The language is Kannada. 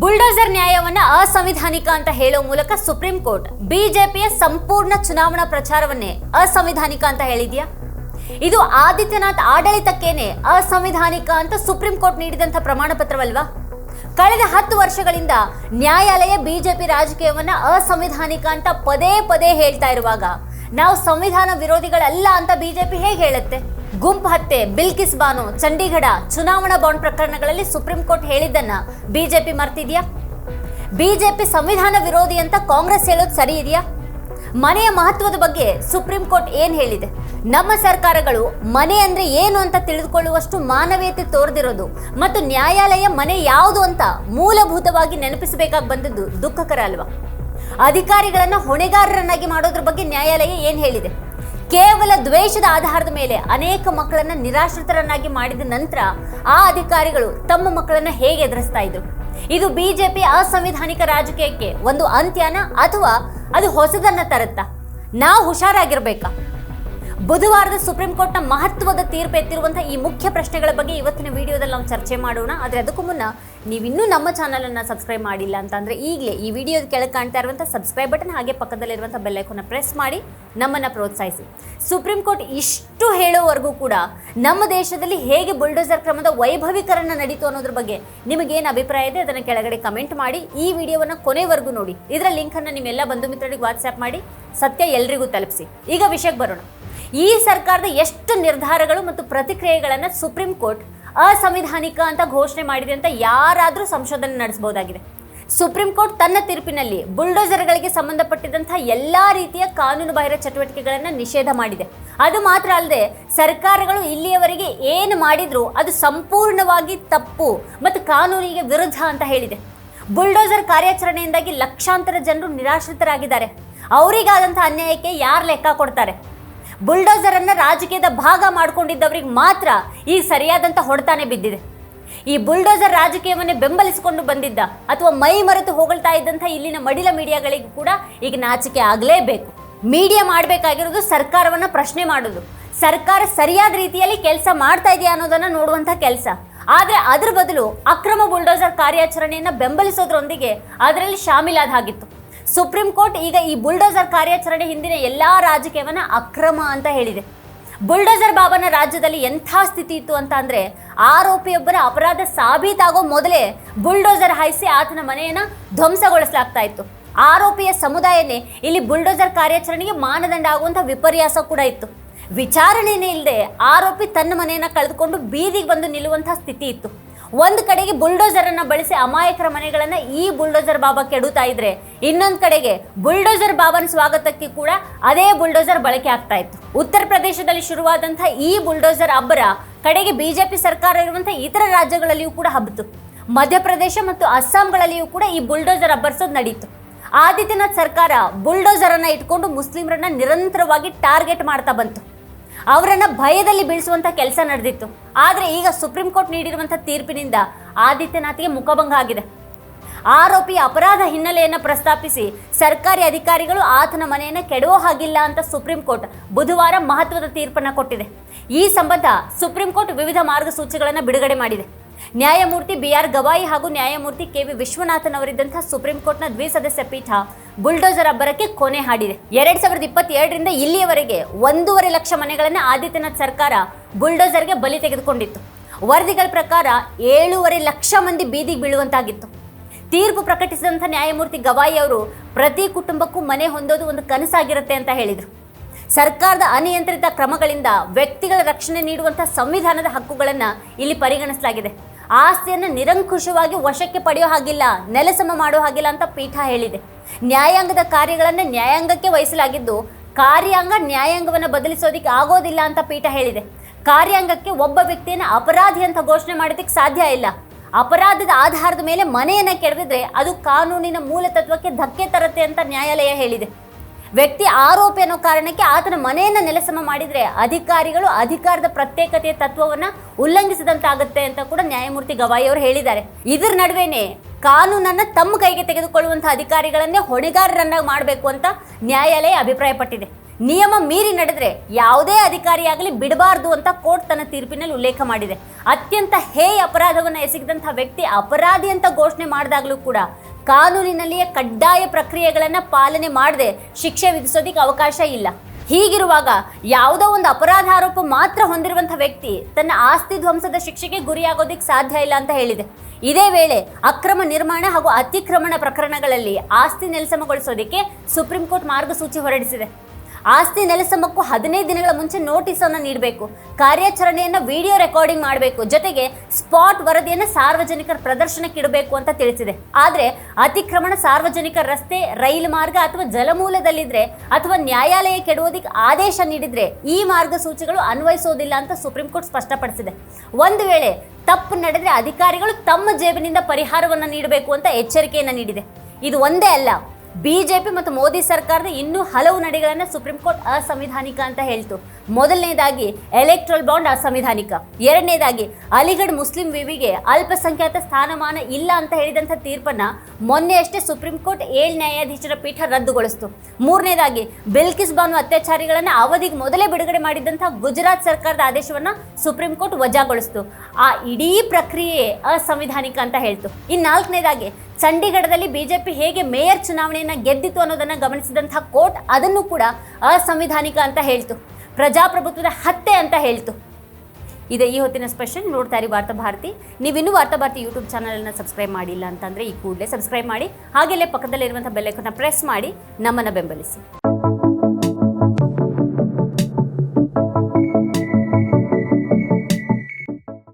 ಬುಲ್ಡೋಸರ್ ನ್ಯಾಯವನ್ನ ಅಸಂವಿಧಾನಿಕ ಅಂತ ಹೇಳೋ ಮೂಲಕ ಸುಪ್ರೀಂ ಕೋರ್ಟ್, ಬಿಜೆಪಿಯ ಸಂಪೂರ್ಣ ಚುನಾವಣಾ ಪ್ರಚಾರವನ್ನೇ ಅಸಂವಿಧಾನಿಕ ಅಂತ ಹೇಳಿದ್ಯಾ? ಇದು ಆದಿತ್ಯನಾಥ್ ಆಡಳಿತಕ್ಕೇನೆ ಅಸಂವಿಧಾನಿಕ ಅಂತ ಸುಪ್ರೀಂ ಕೋರ್ಟ್ ನೀಡಿದಂಥ ಪ್ರಮಾಣ ಪತ್ರವಲ್ವಾ ಕಳೆದ ಹತ್ತು ವರ್ಷಗಳಿಂದ ನ್ಯಾಯಾಲಯ ಬಿಜೆಪಿ ರಾಜಕೀಯವನ್ನ ಅಸಂವಿಧಾನಿಕ ಅಂತ ಪದೇ ಪದೇ ಹೇಳ್ತಾ ಇರುವಾಗ, ನಾವು ಸಂವಿಧಾನ ವಿರೋಧಿಗಳಲ್ಲ ಅಂತ ಬಿಜೆಪಿ ಹೇಗೆ ಹೇಳುತ್ತೆ? ಗುಂಪು ಹತ್ಯೆ, ಬಿಲ್ಕಿಸ್ ಬಾನು, ಚಂಡೀಗಢ ಚುನಾವಣಾ ಬಾಂಡ್ ಪ್ರಕರಣಗಳಲ್ಲಿ ಸುಪ್ರೀಂ ಕೋರ್ಟ್ ಹೇಳಿದ್ದನ್ನ ಬಿಜೆಪಿ ಮರ್ತಿದ್ಯಾ? ಬಿಜೆಪಿ ಸಂವಿಧಾನ ವಿರೋಧಿ ಅಂತ ಕಾಂಗ್ರೆಸ್ ಹೇಳೋದು ಸರಿ ಇದೆಯಾ? ಮನೆಯ ಮಹತ್ವದ ಬಗ್ಗೆ ಸುಪ್ರೀಂ ಕೋರ್ಟ್ ಏನ್ ಹೇಳಿದೆ? ನಮ್ಮ ಸರ್ಕಾರಗಳು ಮನೆ ಅಂದ್ರೆ ಏನು ಅಂತ ತಿಳಿದುಕೊಳ್ಳುವಷ್ಟು ಮಾನವೀಯತೆ ತೋರದಿರೋದು ಮತ್ತು ನ್ಯಾಯಾಲಯ ಮನೆ ಯಾವುದು ಅಂತ ಮೂಲಭೂತವಾಗಿ ನೆನಪಿಸಬೇಕಾಗಿ ಬಂದದ್ದು ದುಃಖಕರ ಅಲ್ವಾ? ಅಧಿಕಾರಿಗಳನ್ನ ಹೊಣೆಗಾರರನ್ನಾಗಿ ಮಾಡೋದ್ರ ಬಗ್ಗೆ ನ್ಯಾಯಾಲಯ ಏನ್ ಹೇಳಿದೆ? ಕೇವಲ ದ್ವೇಷದ ಆಧಾರದ ಮೇಲೆ ಅನೇಕ ಮಕ್ಕಳನ್ನ ನಿರಾಶ್ರಿತರನ್ನಾಗಿ ಮಾಡಿದ ನಂತರ ಆ ಅಧಿಕಾರಿಗಳು ತಮ್ಮ ಮಕ್ಕಳನ್ನ ಹೇಗೆ ಎದುರಿಸ್ತಾ ಇದ್ರು? ಇದು ಬಿಜೆಪಿ ಅಸಂವಿಧಾನಿಕ ರಾಜಕೀಯಕ್ಕೆ ಒಂದು ಅಂತ್ಯನ ಅಥವಾ ಅದು ಹೊಸದನ್ನ ತರುತ್ತಾ? ನಾವು ಹುಷಾರಾಗಿರ್ಬೇಕಾ? ಬುಧವಾರದ ಸುಪ್ರೀಂ ಕೋರ್ಟ್ನ ಮಹತ್ವದ ತೀರ್ಪು ಎತ್ತಿರುವಂತಹ ಈ ಮುಖ್ಯ ಪ್ರಶ್ನೆಗಳ ಬಗ್ಗೆ ಇವತ್ತಿನ ವಿಡಿಯೋದಲ್ಲಿ ನಾವು ಚರ್ಚೆ ಮಾಡೋಣ. ಆದರೆ ಅದಕ್ಕೂ ಮುನ್ನ ನೀವಿನ್ನೂ ನಮ್ಮ ಚಾನಲನ್ನು ಸಬ್ಸ್ಕ್ರೈಬ್ ಮಾಡಿಲ್ಲ ಅಂತಂದರೆ ಈಗಲೇ ಈ ವಿಡಿಯೋದ ಕೆಳಗೆ ಕಾಣ್ತಾ ಇರುವಂಥ ಸಬ್ಸ್ಕ್ರೈಬ್ ಬಟನ್ ಹಾಗೆ ಪಕ್ಕದಲ್ಲಿರುವಂಥ ಬೆಲ್ಲೈಕನ್ನ ಪ್ರೆಸ್ ಮಾಡಿ ನಮ್ಮನ್ನು ಪ್ರೋತ್ಸಾಹಿಸಿ. ಸುಪ್ರೀಂ ಕೋರ್ಟ್ ಇಷ್ಟು ಹೇಳೋವರೆಗೂ ಕೂಡ ನಮ್ಮ ದೇಶದಲ್ಲಿ ಹೇಗೆ ಬುಲ್ಡೋಸರ್ ಕ್ರಮದ ವೈಭವೀಕರಣ ನಡೀತು ಅನ್ನೋದ್ರ ಬಗ್ಗೆ ನಿಮಗೇನು ಅಭಿಪ್ರಾಯ ಇದೆ ಅದನ್ನು ಕೆಳಗಡೆ ಕಮೆಂಟ್ ಮಾಡಿ. ಈ ವಿಡಿಯೋವನ್ನು ಕೊನೆವರೆಗೂ ನೋಡಿ. ಇದರ ಲಿಂಕನ್ನು ನಿಮ್ಮೆಲ್ಲ ಬಂಧು ಮಿತ್ರರಿಗೆ ವಾಟ್ಸ್ಆ್ಯಪ್ ಮಾಡಿ. ಸತ್ಯ ಎಲ್ರಿಗೂ ತಲುಪಿಸಿ. ಈಗ ವಿಷಯಕ್ಕೆ ಬರೋಣ. ಈ ಸರ್ಕಾರದ ಎಷ್ಟು ನಿರ್ಧಾರಗಳು ಮತ್ತು ಪ್ರತಿಕ್ರಿಯೆಗಳನ್ನು ಸುಪ್ರೀಂ ಕೋರ್ಟ್ ಅಸಂವಿಧಾನಿಕ ಅಂತ ಘೋಷಣೆ ಮಾಡಿದೆ ಅಂತ ಯಾರಾದರೂ ಸಂಶೋಧನೆ ನಡೆಸಬಹುದಾಗಿದೆ. ಸುಪ್ರೀಂ ಕೋರ್ಟ್ ತನ್ನ ತೀರ್ಪಿನಲ್ಲಿ ಬುಲ್ಡೋಸರ್ಗಳಿಗೆ ಸಂಬಂಧಪಟ್ಟಿದಂತಹ ಎಲ್ಲ ರೀತಿಯ ಕಾನೂನುಬಾಹಿರ ಚಟುವಟಿಕೆಗಳನ್ನು ನಿಷೇಧ ಮಾಡಿದೆ. ಅದು ಮಾತ್ರ ಅಲ್ಲದೆ ಸರ್ಕಾರಗಳು ಇಲ್ಲಿಯವರೆಗೆ ಏನು ಮಾಡಿದ್ರು ಅದು ಸಂಪೂರ್ಣವಾಗಿ ತಪ್ಪು ಮತ್ತು ಕಾನೂನಿಗೆ ವಿರುದ್ಧ ಅಂತ ಹೇಳಿದೆ. ಬುಲ್ಡೋಸರ್ ಕಾರ್ಯಾಚರಣೆಯಿಂದಾಗಿ ಲಕ್ಷಾಂತರ ಜನರು ನಿರಾಶ್ರಿತರಾಗಿದ್ದಾರೆ. ಅವರಿಗಾದಂಥ ಅನ್ಯಾಯಕ್ಕೆ ಯಾರು ಲೆಕ್ಕ ಕೊಡ್ತಾರೆ? ಬುಲ್ಡೋಸರ್ ಅನ್ನ ರಾಜಕೀಯದ ಭಾಗ ಮಾಡ್ಕೊಂಡಿದ್ದವ್ರಿಗೆ ಮಾತ್ರ ಈ ಸರಿಯಾದಂಥ ಹೊಡೆತಾನೆ ಬಿದ್ದಿದೆ. ಈ ಬುಲ್ಡೋಸರ್ ರಾಜಕೀಯವನ್ನೇ ಬೆಂಬಲಿಸಿಕೊಂಡು ಬಂದಿದ್ದ ಅಥವಾ ಮೈ ಮರೆತು ಹೋಗಳ್ತಾ ಇದ್ದಂಥ ಇಲ್ಲಿನ ಮಡಿಲ ಮೀಡಿಯಾಗಳಿಗೂ ಕೂಡ ಈಗ ನಾಚಿಕೆ ಆಗಲೇಬೇಕು. ಮೀಡಿಯಾ ಮಾಡಬೇಕಾಗಿರೋದು ಸರ್ಕಾರವನ್ನ ಪ್ರಶ್ನೆ ಮಾಡೋದು. ಸರ್ಕಾರ ಸರಿಯಾದ ರೀತಿಯಲ್ಲಿ ಕೆಲಸ ಮಾಡ್ತಾ ಇದೆಯಾ ಅನ್ನೋದನ್ನ ನೋಡುವಂಥ ಕೆಲಸ. ಆದರೆ ಅದರ ಬದಲು ಅಕ್ರಮ ಬುಲ್ಡೋಸರ್ ಕಾರ್ಯಾಚರಣೆಯನ್ನು ಬೆಂಬಲಿಸೋದ್ರೊಂದಿಗೆ ಅದರಲ್ಲಿ ಶಾಮೀಲಾದ ಹಾಗಿತ್ತು. ಸುಪ್ರೀಂ ಕೋರ್ಟ್ ಈಗ ಈ ಬುಲ್ಡೋಸರ್ ಕಾರ್ಯಾಚರಣೆ ಹಿಂದಿನ ಎಲ್ಲ ರಾಜಕೀಯವನ್ನ ಅಕ್ರಮ ಅಂತ ಹೇಳಿದೆ. ಬುಲ್ಡೋಸರ್ ಬಾಬನ ರಾಜ್ಯದಲ್ಲಿ ಎಂಥ ಸ್ಥಿತಿ ಇತ್ತು ಅಂತ ಅಂದ್ರೆ ಆರೋಪಿಯೊಬ್ಬರ ಅಪರಾಧ ಸಾಬೀತಾಗೋ ಮೊದಲೇ ಬುಲ್ಡೋಸರ್ ಹಾಯಿಸಿ ಆತನ ಮನೆಯನ್ನ ಧ್ವಂಸಗೊಳಿಸಲಾಗ್ತಾ ಇತ್ತು. ಆರೋಪಿಯ ಸಮುದಾಯನೇ ಇಲ್ಲಿ ಬುಲ್ಡೋಸರ್ ಕಾರ್ಯಾಚರಣೆಗೆ ಮಾನದಂಡ ಆಗುವಂಥ ವಿಪರ್ಯಾಸ ಕೂಡ ಇತ್ತು. ವಿಚಾರಣೆನೇ ಇಲ್ಲದೆ ಆರೋಪಿ ತನ್ನ ಮನೆಯನ್ನ ಕಳೆದುಕೊಂಡು ಬೀದಿಗೆ ಬಂದು ನಿಲ್ಲುವಂಥ ಸ್ಥಿತಿ ಇತ್ತು. ಒಂದು ಕಡೆಗೆ ಬುಲ್ಡೋಸರ್ ಅನ್ನ ಬಳಸಿ ಅಮಾಯಕರ ಮನೆಗಳನ್ನ ಈ ಬುಲ್ಡೋಸರ್ ಬಾಬಾ ಕೆಡುತ್ತಾ ಇದ್ರೆ, ಇನ್ನೊಂದು ಕಡೆಗೆ ಬುಲ್ಡೋಸರ್ ಬಾಬಾನ ಸ್ವಾಗತಕ್ಕೆ ಕೂಡ ಅದೇ ಬುಲ್ಡೋಸರ್ ಬಳಕೆ ಆಗ್ತಾ ಇತ್ತು. ಉತ್ತರ ಪ್ರದೇಶದಲ್ಲಿ ಶುರುವಾದಂತಹ ಈ ಬುಲ್ಡೋಸರ್ ಅಬ್ಬರ ಕಡೆಗೆ ಬಿಜೆಪಿ ಸರ್ಕಾರ ಇರುವಂತಹ ಇತರ ರಾಜ್ಯಗಳಲ್ಲಿಯೂ ಕೂಡ ಹಬ್ಬಿತು. ಮಧ್ಯಪ್ರದೇಶ ಮತ್ತು ಅಸ್ಸಾಂಗಳಲ್ಲಿಯೂ ಕೂಡ ಈ ಬುಲ್ಡೋಸರ್ ಅಬ್ಬರಿಸೋದು ನಡೀತು. ಆದಿತ್ಯನಾಥ್ ಸರ್ಕಾರ ಬುಲ್ಡೋಸರ್ ಅನ್ನ ಇಟ್ಕೊಂಡು ಮುಸ್ಲಿಮರನ್ನ ನಿರಂತರವಾಗಿ ಟಾರ್ಗೆಟ್ ಮಾಡ್ತಾ ಬಂತು. ಅವರನ್ನ ಭಯದಲ್ಲಿ ಬೀಳಿಸುವಂತ ಕೆಲಸ ನಡೆದಿತ್ತು. ಆದರೆ ಈಗ ಸುಪ್ರೀಂ ಕೋರ್ಟ್ ನೀಡಿರುವಂಥ ತೀರ್ಪಿನಿಂದ ಆದಿತ್ಯನಾಥ್ಗೆ ಮುಖಭಂಗ ಆಗಿದೆ. ಆರೋಪಿ ಅಪರಾಧ ಹಿನ್ನೆಲೆಯನ್ನು ಪ್ರಸ್ತಾಪಿಸಿ ಸರ್ಕಾರಿ ಅಧಿಕಾರಿಗಳು ಆತನ ಮನೆಯನ್ನು ಕೆಡುವ ಹಾಗಿಲ್ಲ ಅಂತ ಸುಪ್ರೀಂ ಕೋರ್ಟ್ ಬುಧವಾರ ಮಹತ್ವದ ತೀರ್ಪನ್ನು ಕೊಟ್ಟಿದೆ. ಈ ಸಂಬಂಧ ಸುಪ್ರೀಂ ಕೋರ್ಟ್ ವಿವಿಧ ಮಾರ್ಗಸೂಚಿಗಳನ್ನು ಬಿಡುಗಡೆ ಮಾಡಿದೆ. ನ್ಯಾಯಮೂರ್ತಿ ಬಿ ಆರ್ ಗವಾಯಿ ಹಾಗೂ ನ್ಯಾಯಮೂರ್ತಿ ಕೆ ವಿ ವಿಶ್ವನಾಥನ್ ಅವರಿದ್ದಂತಹ ಸುಪ್ರೀಂ ಕೋರ್ಟ್ನ ದ್ವಿಸದಸ್ಯ ಪೀಠ ಬುಲ್ಡೋಜರ್ ಅಬ್ಬರಕ್ಕೆ ಕೊನೆ ಹಾಡಿದೆ. ಎರಡ್ ಸಾವಿರದ ಇಪ್ಪತ್ತೆರಡರಿಂದ ಇಲ್ಲಿಯವರೆಗೆ ಒಂದೂವರೆ ಲಕ್ಷ ಮನೆಗಳನ್ನು ಆದಿತ್ಯನಾಥ್ ಸರ್ಕಾರ ಬುಲ್ಡೋಸರ್ಗೆ ಬಲಿ ತೆಗೆದುಕೊಂಡಿತ್ತು. ವರದಿಗಳ ಪ್ರಕಾರ ಏಳೂವರೆ ಲಕ್ಷ ಮಂದಿ ಬೀದಿಗೆ ಬೀಳುವಂತಾಗಿತ್ತು. ತೀರ್ಪು ಪ್ರಕಟಿಸಿದಂಥ ನ್ಯಾಯಮೂರ್ತಿ ಗವಾಯಿ ಅವರು ಪ್ರತಿ ಕುಟುಂಬಕ್ಕೂ ಮನೆ ಹೊಂದೋದು ಒಂದು ಕನಸಾಗಿರುತ್ತೆ ಅಂತ ಹೇಳಿದರು. ಸರ್ಕಾರದ ಅನಿಯಂತ್ರಿತ ಕ್ರಮಗಳಿಂದ ವ್ಯಕ್ತಿಗಳ ರಕ್ಷಣೆ ನೀಡುವಂಥ ಸಂವಿಧಾನದ ಹಕ್ಕುಗಳನ್ನು ಇಲ್ಲಿ ಪರಿಗಣಿಸಲಾಗಿದೆ. ಆಸ್ತಿಯನ್ನು ನಿರಂಕುಶವಾಗಿ ವಶಕ್ಕೆ ಪಡೆಯೋ ಹಾಗಿಲ್ಲ, ನೆಲಸಮ ಮಾಡೋ ಹಾಗಿಲ್ಲ ಅಂತ ಪೀಠ ಹೇಳಿದೆ. ನ್ಯಾಯಾಂಗದ ಕಾರ್ಯಗಳನ್ನು ನ್ಯಾಯಾಂಗಕ್ಕೆ ವಹಿಸಲಾಗಿದ್ದು, ಕಾರ್ಯಾಂಗ ನ್ಯಾಯಾಂಗವನ್ನು ಬದಲಿಸೋದಿಕ್ಕೆ ಆಗೋದಿಲ್ಲ ಅಂತ ಪೀಠ ಹೇಳಿದೆ. ಕಾರ್ಯಾಂಗಕ್ಕೆ ಒಬ್ಬ ವ್ಯಕ್ತಿಯನ್ನು ಅಪರಾಧಿ ಅಂತ ಘೋಷಣೆ ಮಾಡೋದಕ್ಕೆ ಸಾಧ್ಯ ಇಲ್ಲ. ಅಪರಾಧದ ಆಧಾರದ ಮೇಲೆ ಮನೆಯನ್ನು ಕೆಡವಿದ್ರೆ ಅದು ಕಾನೂನಿನ ಮೂಲ ತತ್ವಕ್ಕೆ ಧಕ್ಕೆ ತರುತ್ತೆ ಅಂತ ನ್ಯಾಯಾಲಯ ಹೇಳಿದೆ. ವ್ಯಕ್ತಿ ಆರೋಪಿ ಅನ್ನೋ ಕಾರಣಕ್ಕೆ ಆತನ ಮನೆಯನ್ನು ನೆಲಸಮ ಮಾಡಿದರೆ ಅಧಿಕಾರಿಗಳು ಅಧಿಕಾರದ ಪ್ರತ್ಯೇಕತೆಯ ತತ್ವವನ್ನು ಉಲ್ಲಂಘಿಸಿದಂತಾಗುತ್ತೆ ಅಂತ ಕೂಡ ನ್ಯಾಯಮೂರ್ತಿ ಗವಾಯಿ ಅವರು ಹೇಳಿದ್ದಾರೆ. ಇದರ ನಡುವೆನೆ ಕಾನೂನನ್ನು ತಮ್ಮ ಕೈಗೆ ತೆಗೆದುಕೊಳ್ಳುವಂಥ ಅಧಿಕಾರಿಗಳನ್ನೇ ಹೊಣೆಗಾರರನ್ನಾಗಿ ಮಾಡಬೇಕು ಅಂತ ನ್ಯಾಯಾಲಯ ಅಭಿಪ್ರಾಯಪಟ್ಟಿದೆ. ನಿಯಮ ಮೀರಿ ನಡೆದ್ರೆ ಯಾವುದೇ ಅಧಿಕಾರಿಯಾಗಲಿ ಬಿಡಬಾರ್ದು ಅಂತ ಕೋರ್ಟ್ ತನ್ನ ತೀರ್ಪಿನಲ್ಲಿ ಉಲ್ಲೇಖ ಮಾಡಿದೆ. ಅತ್ಯಂತ ಹೇಯ ಅಪರಾಧವನ್ನು ಎಸಗಿದಂಥ ವ್ಯಕ್ತಿ ಅಪರಾಧಿ ಅಂತ ಘೋಷಣೆ ಮಾಡಿದಾಗಲೂ ಕೂಡ ಕಾನೂನಿನಲ್ಲಿಯೇ ಕಡ್ಡಾಯ ಪ್ರಕ್ರಿಯೆಗಳನ್ನು ಪಾಲನೆ ಮಾಡದೆ ಶಿಕ್ಷೆ ವಿಧಿಸೋದಕ್ಕೆ ಅವಕಾಶ ಇಲ್ಲ. ಹೀಗಿರುವಾಗ ಯಾವುದೋ ಒಂದು ಅಪರಾಧ ಆರೋಪ ಮಾತ್ರ ಹೊಂದಿರುವಂಥ ವ್ಯಕ್ತಿ ತನ್ನ ಆಸ್ತಿ ಧ್ವಂಸದ ಶಿಕ್ಷೆಗೆ ಗುರಿಯಾಗೋದಕ್ಕೆ ಸಾಧ್ಯ ಇಲ್ಲ ಅಂತ ಹೇಳಿದೆ. ಇದೇ ವೇಳೆ ಅಕ್ರಮ ನಿರ್ಮಾಣ ಹಾಗೂ ಅತಿಕ್ರಮಣ ಪ್ರಕರಣಗಳಲ್ಲಿ ಆಸ್ತಿ ನೆಲಸಮಗೊಳಿಸೋದಕ್ಕೆ ಸುಪ್ರೀಂ ಕೋರ್ಟ್ ಮಾರ್ಗಸೂಚಿ ಹೊರಡಿಸಿದೆ. ಆಸ್ತಿ ನೆಲೆಸಮಕ್ಕೂ ಹದಿನೈದು ದಿನಗಳ ಮುಂಚೆ ನೋಟಿಸ್ ಅನ್ನು ನೀಡಬೇಕು. ಕಾರ್ಯಾಚರಣೆಯನ್ನು ವಿಡಿಯೋ ರೆಕಾರ್ಡಿಂಗ್ ಮಾಡಬೇಕು. ಜೊತೆಗೆ ಸ್ಪಾಟ್ ವರದಿಯನ್ನು ಸಾರ್ವಜನಿಕರ ಪ್ರದರ್ಶನಕ್ಕೆ ಇಡಬೇಕು ಅಂತ ತಿಳಿಸಿದೆ. ಆದರೆ ಅತಿಕ್ರಮಣ ಸಾರ್ವಜನಿಕ ರಸ್ತೆ, ರೈಲು ಮಾರ್ಗ ಅಥವಾ ಜಲಮೂಲದಲ್ಲಿದ್ರೆ ಅಥವಾ ನ್ಯಾಯಾಲಯ ಕೆಡುವುದಕ್ಕೆ ಆದೇಶ ನೀಡಿದ್ರೆ ಈ ಮಾರ್ಗಸೂಚಿಗಳು ಅನ್ವಯಿಸೋದಿಲ್ಲ ಅಂತ ಸುಪ್ರೀಂ ಕೋರ್ಟ್ ಸ್ಪಷ್ಟಪಡಿಸಿದೆ. ಒಂದು ವೇಳೆ ತಪ್ಪು ನಡೆದರೆ ಅಧಿಕಾರಿಗಳು ತಮ್ಮ ಜೇಬಿನಿಂದ ಪರಿಹಾರವನ್ನು ನೀಡಬೇಕು ಅಂತ ಎಚ್ಚರಿಕೆಯನ್ನು ನೀಡಿದೆ. ಇದು ಒಂದೇ ಅಲ್ಲ ಬಿಜೆಪಿ ಮತ್ತು ಮೋದಿ ಸರ್ಕಾರದ ಇನ್ನೂ ಹಲವು ನಡೆಗಳನ್ನು ಸುಪ್ರೀಂ ಕೋರ್ಟ್ ಅಸಂವಿಧಾನಿಕ ಅಂತ ಹೇಳ್ತು. ಮೊದಲನೇದಾಗಿ ಎಲೆಕ್ಟ್ರಲ್ ಬಾಂಡ್ ಅಸಂವಿಧಾನಿಕ. ಎರಡನೇದಾಗಿ ಅಲಿಗಢ್ ಮುಸ್ಲಿಂ ವಿವಿಗೆ ಅಲ್ಪಸಂಖ್ಯಾತ ಸ್ಥಾನಮಾನ ಇಲ್ಲ ಅಂತ ಹೇಳಿದಂಥ ತೀರ್ಪನ್ನ ಮೊನ್ನೆಯಷ್ಟೇ ಸುಪ್ರೀಂ ಕೋರ್ಟ್ ಏಳು ನ್ಯಾಯಾಧೀಶರ ಪೀಠ ರದ್ದುಗೊಳಿಸಿತು. ಮೂರನೇದಾಗಿ ಬಿಲ್ಕಿಸ್ ಬಾನು ಅತ್ಯಾಚಾರಿಗಳನ್ನು ಅವಧಿಗೆ ಮೊದಲೇ ಬಿಡುಗಡೆ ಮಾಡಿದಂಥ ಗುಜರಾತ್ ಸರ್ಕಾರದ ಆದೇಶವನ್ನು ಸುಪ್ರೀಂ ಕೋರ್ಟ್ ವಜಾಗೊಳಿಸಿತು. ಆ ಇಡೀ ಪ್ರಕ್ರಿಯೆ ಅಸಂವಿಧಾನಿಕ ಅಂತ ಹೇಳ್ತು. ಇನ್ನು ನಾಲ್ಕನೇದಾಗಿ ಚಂಡೀಗಢದಲ್ಲಿ ಬಿಜೆಪಿ ಹೇಗೆ ಮೇಯರ್ ಚುನಾವಣೆಯನ್ನು ಗೆದ್ದಿತು ಅನ್ನೋದನ್ನು ಗಮನಿಸಿದಂಥ ಕೋರ್ಟ್ ಅದನ್ನು ಕೂಡ ಅಸಂವಿಧಾನಿಕ ಅಂತ ಹೇಳ್ತು. ಪ್ರಜಾಪ್ರಭುತ್ವದ ಹತ್ಯೆ ಅಂತ ಹೇಳ್ತು. ಇದೆ ಈ ಹೊತ್ತಿನ ಸ್ಪೆಷಲ್ ನೋಡ್ತಾ ಇರಿ ವಾರ್ತಾ ಭಾರತಿ. ನೀವಿನ್ನೂ ವಾರ್ತಾ ಭಾರತಿ ಯೂಟ್ಯೂಬ್ ಚಾನಲನ್ನು ಸಬ್ಸ್ಕ್ರೈಬ್ ಮಾಡಿಲ್ಲ ಅಂತಂದರೆ ಈ ಕೂಡಲೇ ಸಬ್ಸ್ಕ್ರೈಬ್ ಮಾಡಿ ಹಾಗೆಲ್ಲೇ ಪಕ್ಕದಲ್ಲಿರುವಂಥ ಬೆಲ್ಲೈಕನ್ನ ಪ್ರೆಸ್ ಮಾಡಿ, ನಮ್ಮನ್ನು ಬೆಂಬಲಿಸಿ.